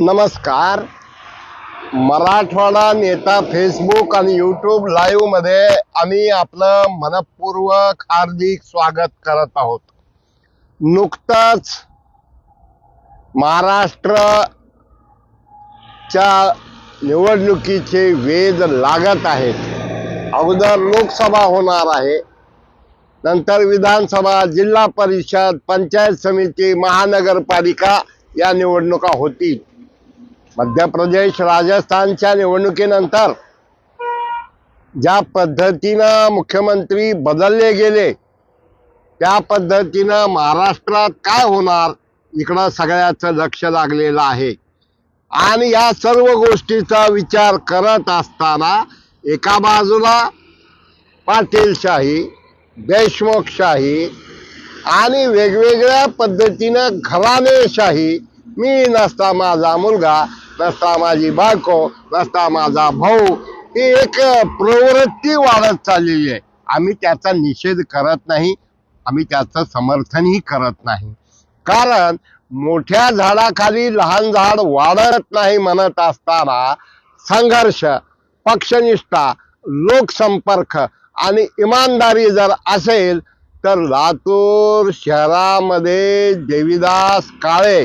नमस्कार. मराठवाडा नेता फेसबुक आणि यूट्यूब लाईव्हमध्ये आम्ही आपलं मनपूर्वक हार्दिक स्वागत करत आहोत. नुकतंच महाराष्ट्रच्या निवडणुकीचे वेध लागत आहेत. अगोदर लोकसभा होणार आहे. नंतर विधानसभा जिल्हा परिषद पंचायत समिती महानगरपालिका या निवडणुका होतील. मध्य प्रदेश राजस्थानच्या निवडणुकीनंतर ज्या पद्धतीनं मुख्यमंत्री बदलले गेले त्या पद्धतीनं महाराष्ट्रात काय होणार इकडं सगळ्याचं लक्ष लागलेलं आहे. आणि या सर्व गोष्टीचा विचार करत असताना एका बाजूला पाटीलशाही देशमुखशाही आणि वेगवेगळ्या पद्धतीनं घराणेशाही मी नसता माझा मुलगा रस्ता माझी बायको रस्ता माझा भाऊ ही एक प्रवृत्ती वाढत चाललेली आहे. आम्ही त्याचा निषेध करत नाही आम्ही त्याचं समर्थनही करत नाही. कारण मोठ्या झाडाखाली लहान झाड वाढत नाही म्हणत असताना संघर्ष पक्षनिष्ठा लोकसंपर्क आणि इमानदारी जर असेल तर लातूर शहरामध्ये देवीदास काळे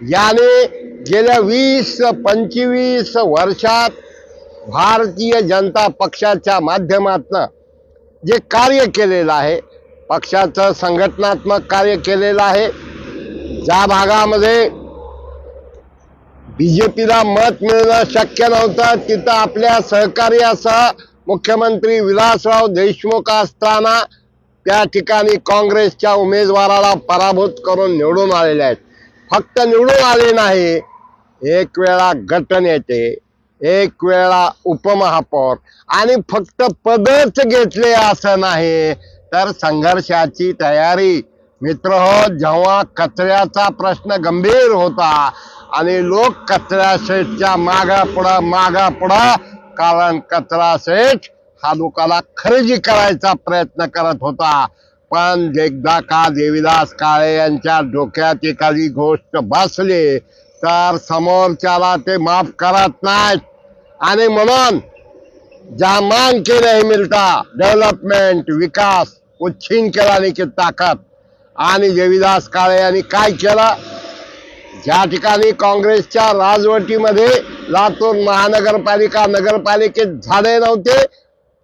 याने गेल्या वीस पंचवीस वर्षात भारतीय जनता पक्षाच्या माध्यमातनं जे कार्य केलेलं आहे पक्षाचं संघटनात्मक कार्य केलेलं आहे ज्या भागामध्ये बी जे पीला मत मिळणं शक्य नव्हतं तिथं आपल्या सहकार्यासह मुख्यमंत्री विलासराव देशमुख असताना त्या ठिकाणी काँग्रेसच्या उमेदवाराला पराभूत करून निवडून आलेले आहेत. फक्त निवडून आले नाही. एक वेळा गटनेते एक वेळा उपमहापौर आणि फक्त पदच घेतले असं नाही. तर संघर्षाची तयारी. मित्र हो जेव्हा कचऱ्याचा प्रश्न गंभीर होता आणि लोक कचरा शेठच्या मागा पुढं मागा पुढं कारण कचरा शेठ हा लोकाला खरेदी करायचा प्रयत्न करत होता. पण एकदा का देवीदास काळे यांच्या डोक्यात एखादी गोष्ट बसली तर समोरच्याला ते माफ करत नाहीत. आणि म्हणून जहाँ मांग नाही मिळता डेव्हलपमेंट विकास उच्छिन केला के की ताकद. आणि देवीदास काळे यांनी काय केलं? ज्या ठिकाणी काँग्रेसच्या राजवटीमध्ये लातूर महानगरपालिका नगरपालिकेत झाडे नव्हते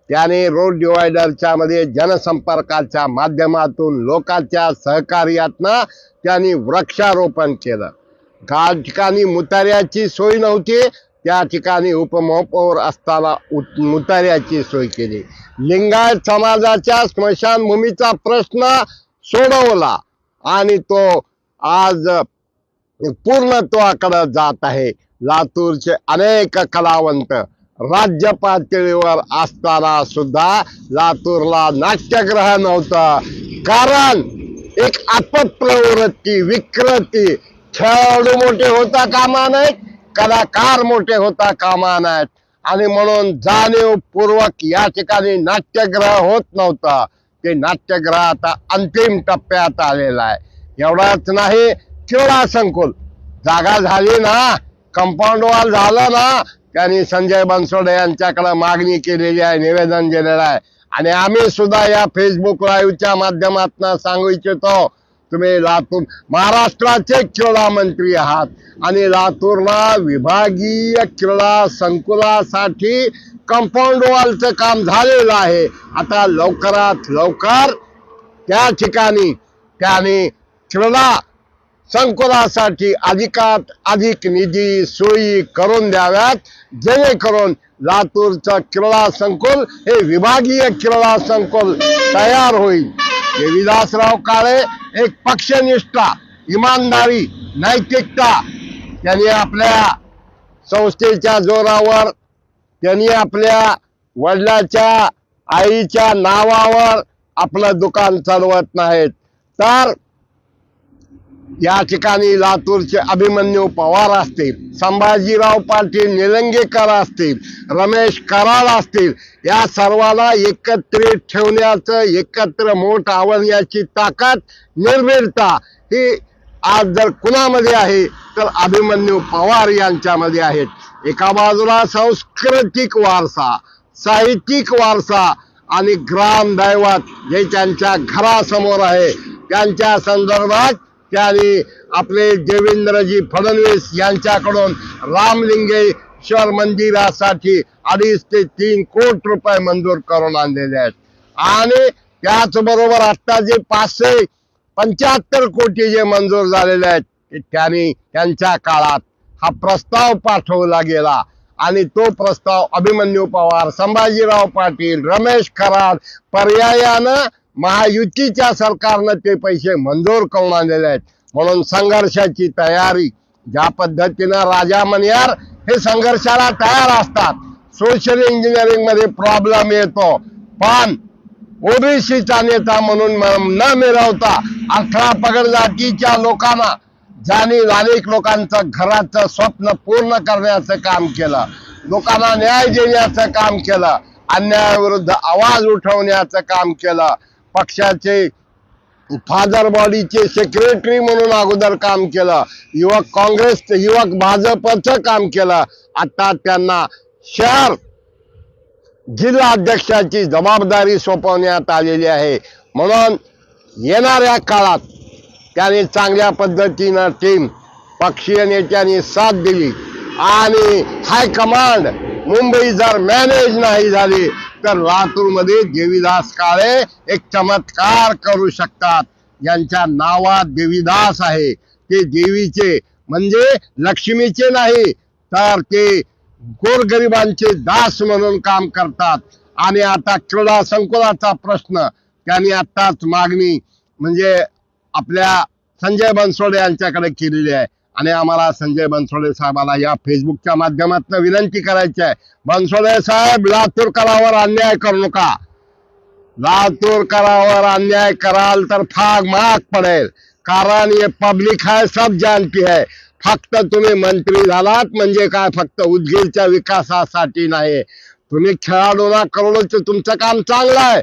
त्याने रोड डिवायडरच्या मध्ये जनसंपर्काच्या माध्यमातून लोकांच्या सहकार्यातनं त्यांनी वृक्षारोपण केलं. ज्या ठिकाणी मुतार्याची सोय नव्हती त्या ठिकाणी उपमहापौर असताना उत- मुतार्याची सोय केली. लिंगायत समाजाच्या स्मशानभूमीचा प्रश्न सोडवला आणि तो आज पूर्णत्वाकडे जात आहे. लातूरचे अनेक कलावंत राज्य पातळीवर असताना सुद्धा लातूरला नाट्यग्रह नव्हतं. कारण एक अपप्रवृत्ती विकृती. खेळाडू मोठे होता कामा नाहीत कलाकार मोठे होता कामा नाहीत. आणि म्हणून जाणीवपूर्वक या ठिकाणी नाट्यग्रह होत नव्हता. ते नाट्यग्रह आता अंतिम टप्प्यात आलेला आहे. एवढाच नाही क्रीडा संकुल. जागा झाली ना कंपाऊंड वॉल झालं ना त्यांनी संजय बनसोडे यांच्याकडे मागणी केलेली आहे निवेदन दिलेलं आहे. आणि आम्ही सुद्धा या फेसबुक लाईव्हच्या माध्यमातून सांगू इच्छितो तुम्ही लातूर महाराष्ट्राचे क्रीडा मंत्री आहात. आणि लातूरला विभागीय क्रीडा संकुलासाठी कंपाऊंड वॉलचं काम झालेलं आहे. आता लवकरात लवकर त्या ठिकाणी त्याने क्रीडा संकुलासाठी अधिकात अधिक निधी सोयी करून द्याव्यात. जेणेकरून लातूरचं क्रीडा संकुल हे विभागीय क्रीडा संकुल तयार होईल. हे विलासराव काळे एक पक्षनिष्ठा इमानदारी नैतिकता. त्यांनी आपल्या संस्थेच्या जोरावर त्यांनी आपल्या वडिलाच्या आईच्या नावावर आपलं दुकान चालवत नाहीत. तर या ठिकाणी लातूरचे अभिमन्यू पवार असतील संभाजीराव पाटील निलंगेकर असतील रमेश कराड असतील या सर्वांना एकत्रित ठेवण्याचं एकत्र मोठ आवडण्याची ताकद निर्भीडता ही आज जर कुणामध्ये आहे तर अभिमन्यू पवार यांच्यामध्ये आहेत. एका बाजूला सांस्कृतिक वारसा साहित्यिक वारसा आणि ग्राम दैवत जे त्यांच्या घरासमोर आहे त्यांच्या संदर्भात त्यांनी आपले देवेंद्रजी फडणवीस यांच्याकडून रामलिंगेश्वर मंदिरासाठी अडीच ते तीन कोटी रुपये मंजूर करून आणलेले आहेत. आणि त्याचबरोबर आता जे पाचशे पंच्याहत्तर कोटी जे मंजूर झालेले आहेत त्यांनी त्यांच्या काळात हा प्रस्ताव पाठवला गेला. आणि तो प्रस्ताव अभिमन्यू पवार संभाजीराव पाटील रमेश खराड पर्यायानं महायुतीच्या सरकारनं ते पैसे मंजूर करून आणलेले आहेत. म्हणून संघर्षाची तयारी ज्या पद्धतीनं राजा मनियार हे संघर्षाला तयार असतात. सोशल इंजिनिअरिंगमध्ये प्रॉब्लेम येतो. पण ओबीसीचा नेता म्हणून न मिळवता अठरा पगड जातीच्या लोकांना ज्यांनी अनेक लोकांचं घराचं स्वप्न पूर्ण करण्याचं काम केलं लोकांना न्याय देण्याचं काम केलं अन्यायाविरुद्ध आवाज उठवण्याचं काम केलं पक्षाचे फादर बॉडीचे सेक्रेटरी म्हणून अगोदर काम केलं. युवक काँग्रेस युवक भाजपचं काम केलं. आता त्यांना शहर जिल्हा अध्यक्षाची जबाबदारी सोपवण्यात आलेली आहे. म्हणून येणाऱ्या काळात त्याने चांगल्या पद्धतीनं टीम पक्षीय नेत्यांनी साथ दिली. आणि हायकमांड मुंबई जर मॅनेज नाही झाली तर लातूरमध्ये देवीदास काळे एक चमत्कार करू शकतात. यांच्या नावात देवीदास आहे. ते देवीचे म्हणजे लक्ष्मीचे नाही तर ते गोरगरिबांचे दास म्हणून काम करतात. आणि आता क्रीडा संकुलाचा प्रश्न. त्यांनी आताच मागणी म्हणजे आपल्या संजय बनसोडे यांच्याकडे केलेली आहे. आणि आम्हाला संजय बनसोडे साहेबाला या फेसबुकच्या माध्यमातून विनंती करायची आहे. बनसोडे साहेब लातूर करावर अन्याय करू नका. लातूर करावर अन्याय कराल तर फाग महाग पडेल. कारण हे पब्लिक आहे सब जानती है फक्त तुम्ही मंत्री झालात म्हणजे काय? फक्त उदगीरच्या विकासासाठी नाही. तुम्ही खेळाडूंना करोडच तुमचं काम चांगलं आहे.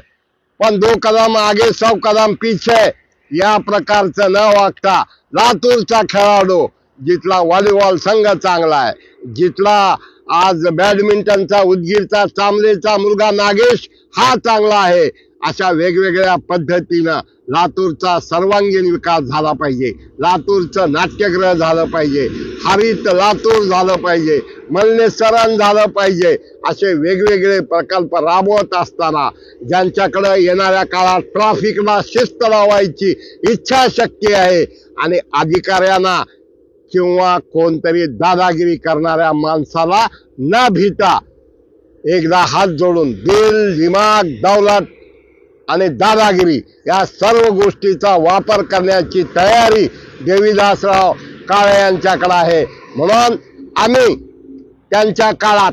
पण दो कदम आगे सौ कदम पीछे या प्रकारचं न वागता लातूरचा खेळाडू जिथला व्हॉलीबॉल संघ चांगला आहे जिथला आज बॅडमिंटनचा उदगीरचा चांबलेचा मुलगा नागेश हा चांगला आहे अशा वेगवेगळ्या पद्धतीनं लातूरचा सर्वांगीण विकास झाला पाहिजे लातूरचं नाट्यग्रह झालं पाहिजे हरित लातूर झालं पाहिजे मलनेसरण झालं पाहिजे असे वेगवेगळे प्रकल्प राबवत असताना ज्यांच्याकडं येणाऱ्या काळात ट्रॅफिकला शिस्त लावायची इच्छाशक्ती आहे आणि अधिकाऱ्यांना किंवा कोणतरी दादागिरी करणाऱ्या माणसाला न भिता एकदा हात जोडून दिल दिमाग दौलत आणि दादागिरी या सर्व गोष्टीचा वापर करण्याची तयारी देवीदासराव काळे यांच्याकडे आहे. म्हणून आम्ही त्यांच्या काळात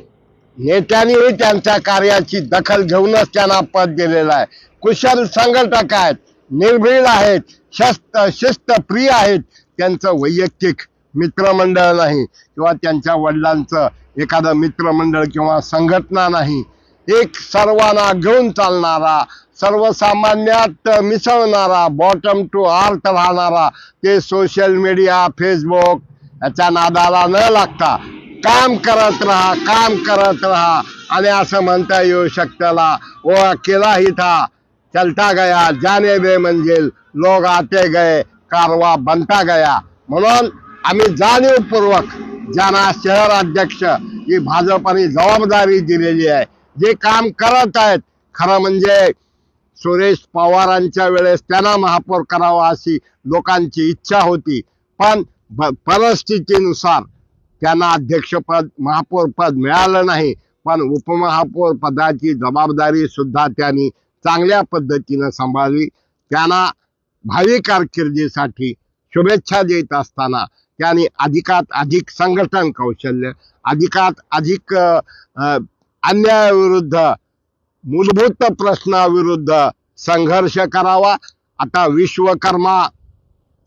नेत्यांनीही त्यांच्या कार्याची दखल घेऊनच त्यांना पद दिलेलं आहे. कुशल संघटक आहेत निर्भीड आहेत शस्त शिस्तप्रिय आहेत. त्यांचं वैयक्तिक मित्रमंडळ नाही किंवा त्यांच्या वडिलांचं एखादं मित्रमंडळ किंवा संघटना नाही एक सर्वांना घेऊन चालणारा सर्वसामान्यात मिसळणारा बॉटम टू आर्ट राहणारा ते सोशल मीडिया फेसबुक याच्या नादाला न लागता काम करत राहा काम करत राहा. आणि असं म्हणता येऊ शकताला ओ अकेला ही था चलता गया जाने बे मंजिल लोग आते गए कारवा बनता गया. म्हणून आम्ही जाणीवपूर्वक ज्यांना शहर अध्यक्ष ही भाजपने जबाबदारी दिलेली आहे जे काम करत आहेत खरं म्हणजे सुरेश पवारांच्या वेळेस त्यांना महापौर करावा अशी लोकांची इच्छा होती पण परिस्थितीनुसार त्यांना अध्यक्षपद महापौर पद मिळालं नाही पण उपमहापौर पदाची जबाबदारी सुद्धा त्यांनी चांगल्या पद्धतीनं सांभाळली. त्यांना भावी कारकिर्दीसाठी शुभेच्छा देत असताना त्याने अधिकात अधिक संघटन कौशल्य अधिकात अधिक अन्यायाविरुद्ध मूलभूत प्रश्नाविरुद्ध संघर्ष करावा. आता विश्वकर्मा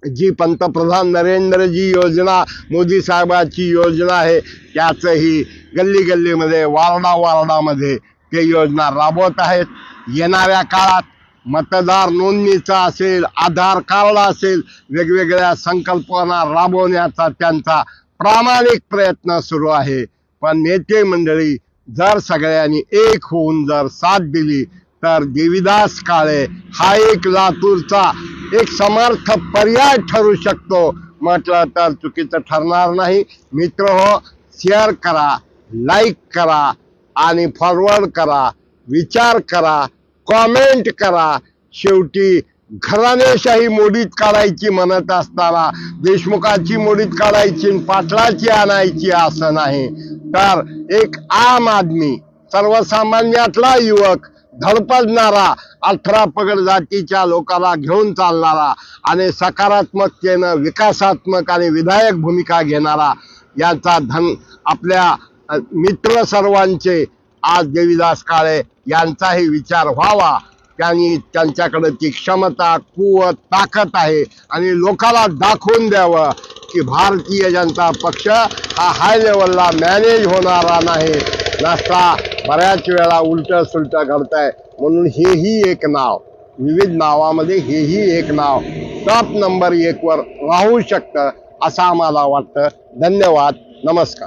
जी पंतप्रधान नरेंद्रजी योजना मोदी साहेबाची योजना आहे त्याचंही गल्ली गल्लीमध्ये वारडा वारडामध्ये ते योजना राबवत आहेत. येणाऱ्या काळात मतदार नोंदणीचा असेल आधार कार्ड असेल वेगवेगळ्या संकल्पना राबवण्याचा त्यांचा प्रामाणिक प्रयत्न सुरू आहे. पण नेते मंडळी जर सगळ्यांनी एक होऊन जर साथ दिली तर देविदास काळे हा एक लातूरचा एक समर्थ पर्याय ठरू शकतो. म्हटलं तर चुकीचं ठरणार नाही. मित्र हो शेअर करा लाईक करा आणि फॉरवर्ड करा विचार करा. कॉमेंट करा. शेवटी घराणेशाही मोडीत काढायची म्हणत असताना देशमुखाची मोडीत काढायची आणि पाटलाची आणायची असं नाही. तर एक आम आदमी सर्वसामान्यातला युवक धडपडणारा अठरा पगड जातीच्या लोकांना घेऊन चालणारा आणि सकारात्मकतेनं विकासात्मक आणि विधायक भूमिका घेणारा यांचा धन आपल्या मित्र सर्वांचे आज देवीदास काळे यांचाही विचार व्हावा. त्यांनी त्यांच्याकडे ती क्षमता कुवत ताकद आहे. आणि लोकाला दाखवून द्यावं की भारतीय जनता पक्ष हा हाय लेवलला मॅनेज होणारा नाही. नसता बऱ्याच वेळा उलट सुलट आहे म्हणून हेही एक नाव. विविध नावामध्ये हेही एक नाव. टॉप नंबर एकवर राहू शकतं असं आम्हाला वाटतं. धन्यवाद. नमस्कार.